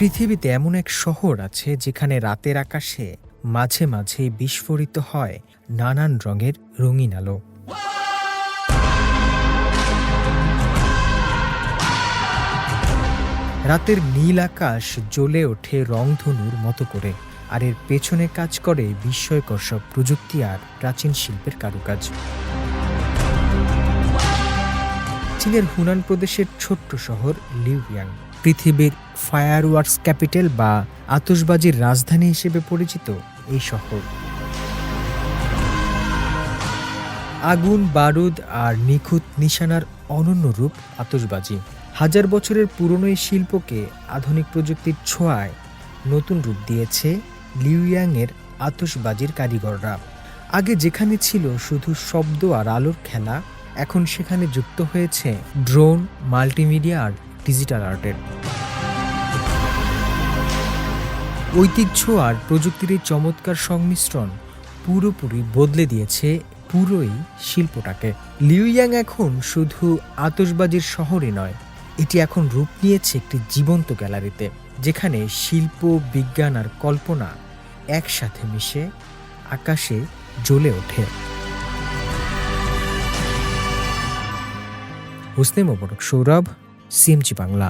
পৃথিবীতে এমন এক শহর আছে যেখানে রাতের আকাশে মাঝে মাঝে বিস্ফোরিত হয় নানান রঙের রঙিন আলো। রাতের নীল আকাশ জ্বলে ওঠে রংধনুর মতো করে, আর এর পেছনে কাজ করে বিস্ময়কর সব প্রযুক্তি আর প্রাচীন শিল্পের কারুকাজ। চীনের হুনান প্রদেশের ছোট্ট শহর লিউয়াং পৃথিবীর ফায়ার ফায়ারওয়ার্কস ক্যাপিটাল বা আতসবাজির রাজধানী হিসেবে পরিচিত এই শহর। আগুন, বারুদ আর নিখুঁত নিশানার অনন্য রূপ আতসবাজি হাজার বছরের পুরনো এই শিল্পকে আধুনিক প্রযুক্তির ছোঁয়ায় নতুন রূপ দিয়েছে লিউয়াংয়ের আতসবাজির কারিগররা। আগে যেখানে ছিল শুধু শব্দ আর আলোর খেলা এখন সেখানে যুক্ত হয়েছে ড্রোন, মাল্টিমিডিয়া আর ডিজিটাল আর্টের। ঐতিহ্য আর প্রযুক্তির এই চমৎকার সংমিশ্রণ পুরোপুরি বদলে দিয়েছে পুরোই শিল্পটাকে। লিউইয়াং এখন শুধু আতসবাজির শহরই নয়, এটি এখন রূপ নিয়েছে একটি জীবন্ত গ্যালারিতে, যেখানে শিল্প, বিজ্ঞান আর কল্পনা একসাথে মিশে আকাশে জ্বলে ওঠে। হুসনে মোবারক সৌরভ সিএমজি বাংলা।